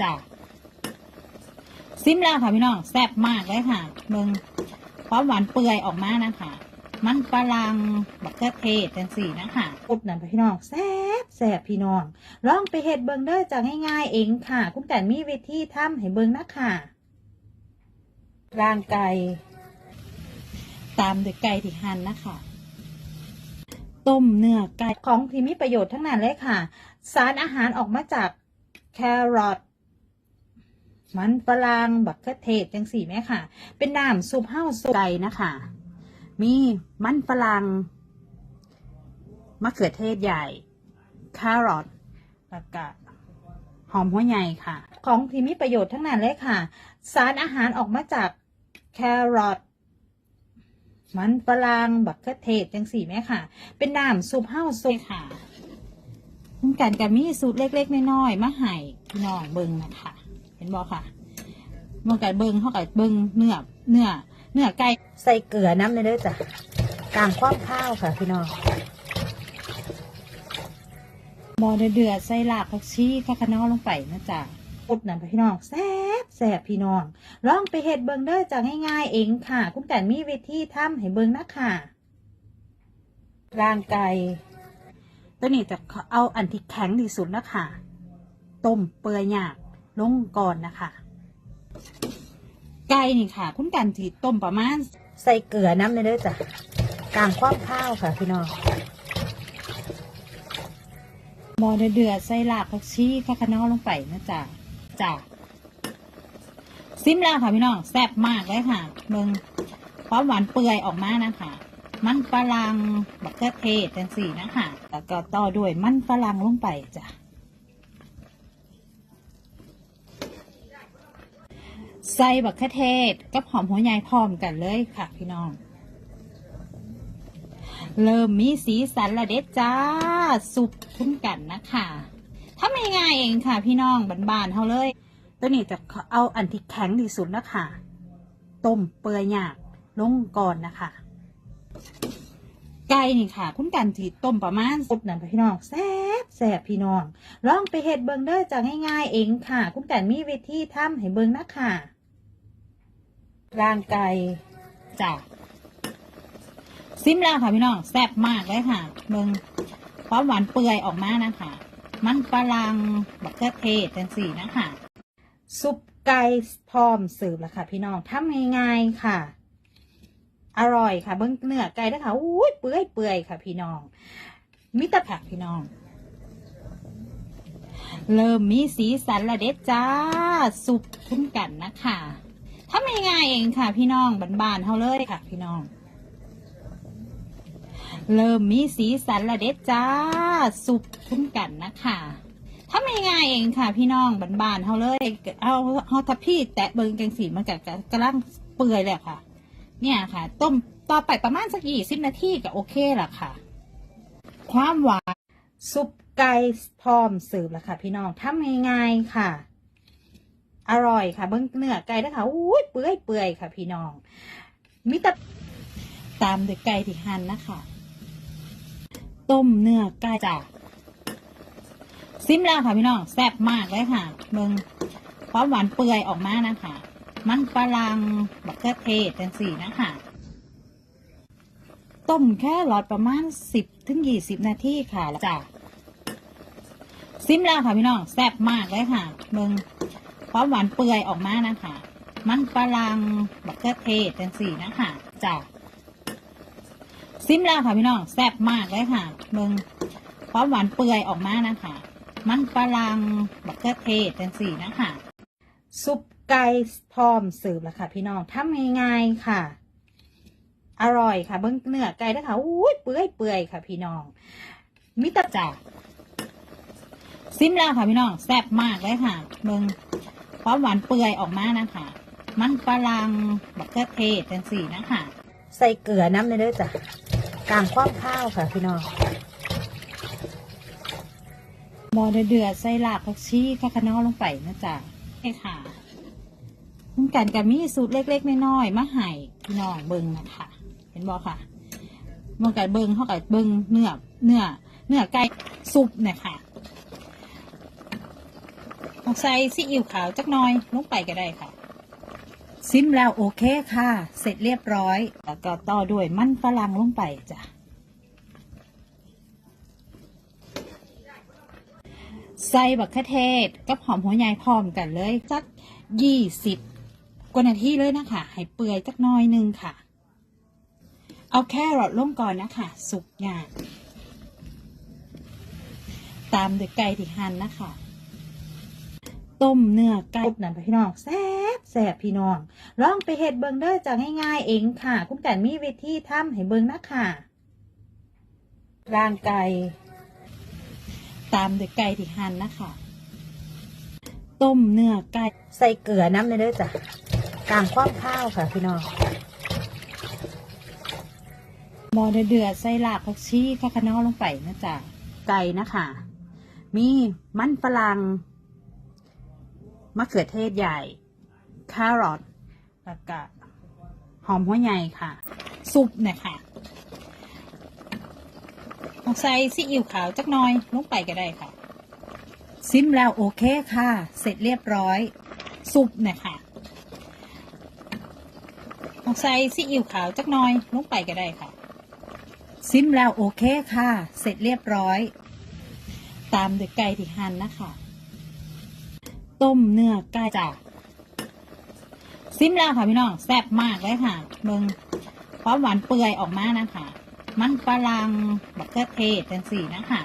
จ้ะซิมแล้วค่ะพี่น้องแซ่บมากเลยค่ะเบิงความหวานเปื่อยออกมานะคะ มันฝรั่งบักเขือเทศจังสี่นะคะอุดนั่นพี่น้องแซ่บแซ่บพี่น้องลองไปเฮ็ดเบิงเด้อจากง่ายๆเองค่ะ คุณแต่มีวิธีทำให้เบิงนะค่ะร่างไก่ตามด้วยไก่ที่หั่นนะคะต้มเนื้อไก่ของที่มีประโยชน์ทั้งนั้นเลยค่ะ สารอาหารออกมาจากแครอท มันฝรั่งบักเขือเทศจังสี่แม่ค่ะ เป็นน้ำซุปเฮ้าซุปไก่นะคะ มีมันฝรั่งมะเขือเทศใหญ่แครอทแล้วก็หอมหัวใหญ่ค่ะ ของที่มีประโยชน์ทั้งนั้นเลยค่ะ สารอาหารออกมาจากแครอทมันฝรั่งบักเขือเทศจังสี่แม่ค่ะ เป็นน้ำซุปเฮ้าวซุปค่ะคุณกันกับมีสูตรเล็กๆน้อยๆมาให้พี่น้องเบิ่งนะคะ เห็นบ่ค่ะเมื่อกันเบิ่งเขากับเบิ่งเนื้อเนื้อเนื้อไก่ใส่เกลือน้ำเลยเด้อจ้ะกลางความข้าวค่ะพี่น้องบอเดือดๆใส่ลากผักชีข้าวคะน้อลงไปนะจ๊ะอุดนั่นพี่น้องแซ่บแซ่บพี่น้องลองไปเฮ็ดเบิ่งเด้อจ้ะง่ายๆเองค่ะ คุณกันมีวิธีทำให้เบิ่งนะค่ะร่างไก่ตัวนี้จะเอาอันที่แข็งที่สุดนะคะต้มเปื่อยหยาบ ลงก่อนนะคะไก่นี่ค่ะ คุณกันที่ต้มประมาณ ใส่เกลือน้ำเลยเด้อจ้ะกลางความข้าวค่ะ พี่น้องบอเดือดใส่ลากผักชีข้าวคะน้อลงไปนะจ๊ะจ้ะซิมแล้วค่ะพี่น้องแซ่บมากเลยค่ะเบิงความหวานเปื่อยออกมานะคะ มันฝรั่งบักเขือเทศจังสี่นะคะแล้วก็ต่อด้วยมันฝรั่งลงไปจ้ะ ใส่บักเขือเทศกับหอมหัวใหญ่พร้อมกันเลยค่ะพี่น้อง เริ่มมีสีสันละเด็ดจ้า สุกคุ้นกันนะคะถ้าไม่ง่ายเองค่ะ พี่น้องบานๆเขาเลย ตัวนี้จะเอาอันที่แข็งที่สุดนะคะต้มเปื่อยหยาบลงก่อนนะคะไก่นี่ค่ะ คุณกันที่ต้มประมาณสุดนั่นพี่น้องแซ่บแซ่บพี่น้อง ลองไปเฮ็ดเบิงเด้อจากง่ายๆเองค่ะ คุณกันมีวิธีทำให้เบิงนะค่ะ ร่างไก่จ้ะซิมแล้วค่ะพี่น้องแซ่บมากเลยค่ะเบิงความหวานเปื่อยออกมานะคะ มันฝรั่งบักเขือเทศจังสี่นะคะซุปไก่พร้อมเสิร์ฟแล้วค่ะ พี่น้องทำง่ายๆค่ะ อร่อยค่ะ เบิ้งเนื้อไก่ด้วยค่ะอุ้ยเปื่อยเปื่อยค่ะ พี่น้องมิตรผักพี่น้อง เริ่มมีสีสันละเด็ดจ้า สุกคุ้นกันนะคะ ทำง่ายเองค่ะ พี่น้องบานๆเขาเลยค่ะ พี่น้อง เริ่มมีสีสันละเด็ดจ้า สุกคุ้นกันนะคะทำง่ายเองค่ะ พี่น้องบานๆเขาเลย เอาเอาทัพพี่แตะเบิงจังสีมันกับกำลังเปื่อยเลยค่ะ เนี่ยค่ะ ต้มต่อไปประมาณสักยี่สิบนาทีก็โอเคละค่ะ ความหวานซุปไก่พร้อมเสิร์ฟแล้วค่ะ พี่น้องทำง่ายๆค่ะ อร่อยค่ะ เบิ้งเนื้อไก่ด้วยค่ะอุ้ยเปื่อยเปื่อยค่ะ พี่น้องมิตรตามด้วยไก่ที่หั่นนะคะ ต้มเนื้อไก่จ้ะซิมแล้วค่ะพี่น้องแซ่บมากเลยค่ะเบิ้งความหวานเปื่อยออกมานะคะ มันฝรั่งบักเขือเทศจังสี่นะคะต้มแค่หลอดประมาณสิบถึงยี่สิบนาทีค่ะจ้ะซิมแล้วค่ะพี่น้องแซ่บมากเลยค่ะเบิง ความหวานเปื่อยออกมานะคะ มันฝรั่งบักเขือเทศจังสี่นะคะจ้ะซิมแล้วค่ะพี่น้องแซ่บมากเลยค่ะเบิงความหวานเปื่อยออกมานะคะ มันฝรั่งบักเขือเทศจังสี่นะคะซุปไก่พร้อมเสิร์ฟแล้วค่ะ พี่น้องทำง่ายๆค่ะ อร่อยค่ะเบิ้งเนื้อไก่ด้วยค่ะอุ้ยเปื่อยเปื่อยค่ะพี่น้องมิตรจ่าซิมแล้วค่ะพี่น้องแซ่บมากเลยค่ะเบิ้ง ความหวานเปื่อยออกมานะคะ มันฝรั่งบักเขือเทศจังสี่นะคะ ใส่เกลือน้ำเลยเด้อจ้ะกลางความข้าวค่ะพี่น้องบอเดือดใส่ลากผักชีข้าวคะน้อลงไปนะจ๊ะใช่ค่ะคุณกันกับมีสูตรเล็กๆน้อยๆมาให้พี่น้องเบิ่งนะคะเห็นบ่ค่ะมื่อกันเบิ่งเขากับเบิ่งเนื้อเนื้อเนื้อไก่ซุปเนี่ยค่ะ ต้องใส่ซีอิ๊วขาวจักหน่อยลงไปก็ได้ค่ะ ซิมแล้วโอเคค่ะ เสร็จเรียบร้อย แล้วก็ต่อด้วยมันฝรั่งลงไปจ้ะใส่บักคะเทศกับหอมหัวใหญ่พร้อมกันเลยสักยี่สิบกว่านาทีเลยนะคะ ให้เปื่อยจักน้อยหนึงค่ะ เอาแค่รอทลงก่อนนะคะ สุกยากตามด้วยไก่ที่หั่นนะคะ ต้มเนื้อไก่นั่นพี่น้องแซ่บแซ่บพี่น้อง ลองไปเฮ็ดเบิงเด้อจากง่ายๆเองค่ะ คุณกันมีวิธีทำให้เบิงนะค่ะร่างไก่ตามด้วยไก่ที่หั่นนะคะต้มเนื้อไก่ใส่เกลือน้ำเลยเด้อจ้ะกลางความข้าวค่ะพี่น้องหมอเดือดใส่ลากผักชีข้าวคะน้อลงไปนะจ๊ะไก่นะคะ มีมันฝรั่ง มะเขือเทศใหญ่ แครอทแล้วก็หอมหัวใหญ่ค่ะ ซุปเนี่ยค่ะต้องใส่ซีอิ๊วขาวจักน่อยลงไปก็ได้ค่ะ ซิมแล้วโอเคค่ะ เสร็จเรียบร้อย ซุปเนี่ยค่ะต้องใส่ซีอิ๊วขาวจักน่อยลงไปก็ได้ค่ะ ซิมแล้วโอเคค่ะ เสร็จเรียบร้อย ตามด้วยไก่ที่หั่นนะคะ ต้มเนื้อไก่จ้ะซิมแล้วค่ะพี่น้องแซ่บมากเลยค่ะเบิงความหวานเปื่อยออกมานะคะ มันฝรั่งบักเขือเทศจังสี่นะคะ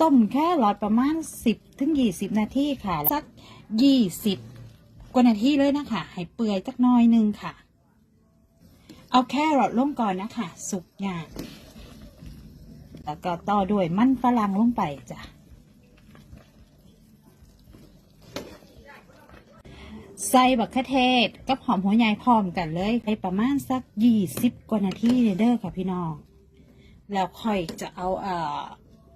ต้มแค่หลอดประมาณสิบถึงยี่สิบนาทีค่ะ สักยี่สิบกว่านาทีเลยนะคะ ให้เปื่อยจักน้อยหนึงค่ะ เอาแค่หลอดลงก่อนนะคะ สุกยากแล้วก็ต่อด้วยมันฝรั่งลงไปจ้ะ ใส่บักคะเทศกับหอมหัวใหญ่พร้อมกันเลยไปประมาณสักยี่สิบกว่านาทีเด้อค่ะพี่น้อง แล้วค่อยจะเอาเอ่อ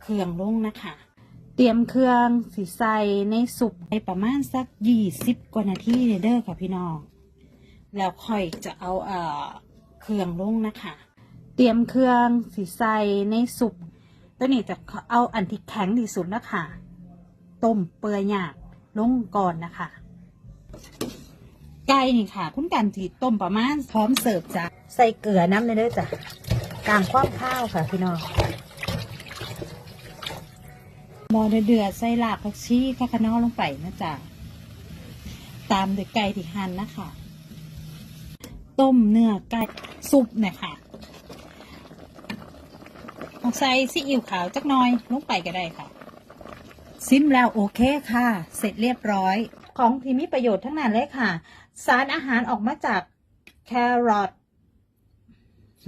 เครื่องลงนะคะ เตรียมเครื่องสีใส่ในสุปไปประมาณสักยี่สิบกว่านาทีเด้อค่ะพี่น้อง แล้วค่อยจะเอาเอ่อเครื่องลงนะคะ เตรียมเครื่องสีใส่ในสุปตัวนี้จะเอาอันที่แข็งที่สุดนะคะต้มเปื่อยหยาบลงก่อนนะคะ ไก่นี่ค่ะ คุณกันที่ต้มประมาณพร้อมเสิร์ฟจ้ะใส่เกลือน้ำเลยเด้อจ้ะกลางความข้าวค่ะพี่น้องหมอเดือดใส่ลากผักชีข้าวคะน้อลงไปนะจ๊ะตามด้วยไก่ที่หั่นนะคะต้มเนื้อไก่ซุปเนี่ยค่ะใส่ซีอิ๊วขาวจักน่อยลงไปก็ได้ค่ะ ซิมแล้วโอเคค่ะ เสร็จเรียบร้อย ของที่มีประโยชน์ทั้งนั้นเลยค่ะ สารอาหารออกมาจากแครอท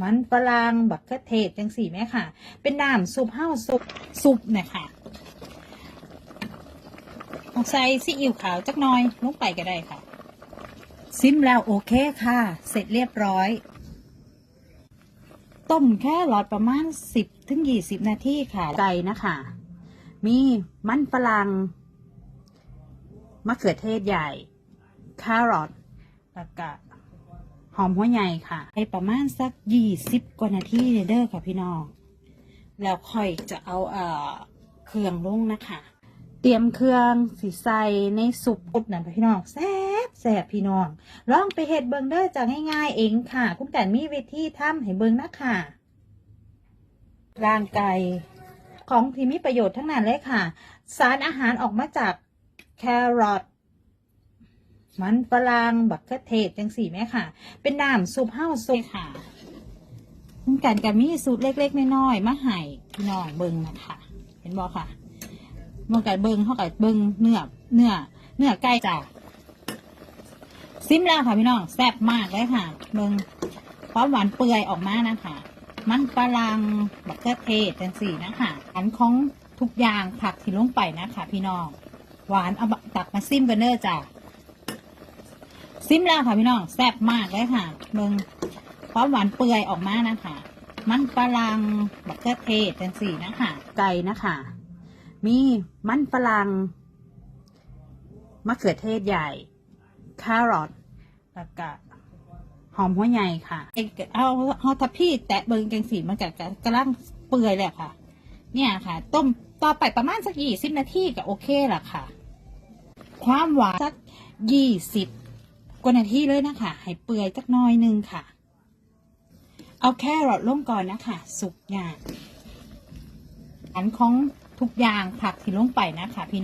มันฝรั่งบักเขือเทศจังสี่แม่ค่ะ เป็นน้ำซุปเฮ้าซุปซุปเนี่ยค่ะต้องใส่ซีอิ๊วขาวจักน่อยลงไปก็ได้ค่ะ ซิมแล้วโอเคค่ะ เสร็จเรียบร้อย ต้มแค่หลอดประมาณสิบถึงยี่สิบนาทีค่ะไก่นะคะ มีมันฝรั่งมะเขือเทศใหญ่ แครอทแล้วก็หอมหัวใหญ่ค่ะให้ประมาณสักยี่สิบกว่านาทีเด้อค่ะพี่น้อง แล้วค่อยจะเอาเอ่อเครื่องลงนะคะ เตรียมเครื่องสีใส่ในสุปอบนั่นพี่น้องแซ่บแซ่บพี่น้อง ลองไปเฮ็ดเบิงเด้อจากง่ายๆเองค่ะ คุณกันมีวิธีทำให้เบิงนะคะร่างไก่ของที่มีประโยชน์ทั้งนั้นเลยค่ะ สารอาหารออกมาจากแครอท มันฝรั่งบักเขือเทศจังสี่แม่ค่ะ เป็นน้ำซุปเฮ้าซุปค่ะคุณกันกับมีสูตรเล็กๆน้อยๆมาให้พี่น้องเบิงนะคะเห็นบอกค่ะมันกับเบิงเท่ากับเบิงเนื้อเนื้อเนื้อไก่จ้ะซิมแล้วค่ะพี่น้องแซ่บมากเลยค่ะเบิงความหวานเปื่อยออกมานะคะ มันฝรั่งบักเขือเทศจังสี่นะคะอันของทุกอย่างผักที่ลงไปนะคะ พี่น้องหวานเอามาตักมาซิมกันเด้อจ้ะ ซิมแล้วค่ะพี่น้องแซ่บมากเลยค่ะเบิงความหวานเปื่อยออกมานะคะ มันฝรั่งบักเขือเทศจังสี่นะคะไก่นะคะ มีมันฝรั่งมะเขือเทศใหญ่แครอทแล้วก็หอมหัวใหญ่ค่ะเอกเอาเอาทัพพี่แตะเบิงจังสีมันกับกระลังเปื่อยเลยค่ะ เนี่ยค่ะ ต้มต่อไปประมาณสักยี่สิบนาทีก็โอเคละค่ะ ความหวานสักยี่สิบ กวนาทีเลยนะคะให้เปื่อยสักน้อยหนึงค่ะ เอาแค่รอทลงก่อนนะคะ สุกอย่างอันของทุกอย่างผักที่ลงไปนะคะพี่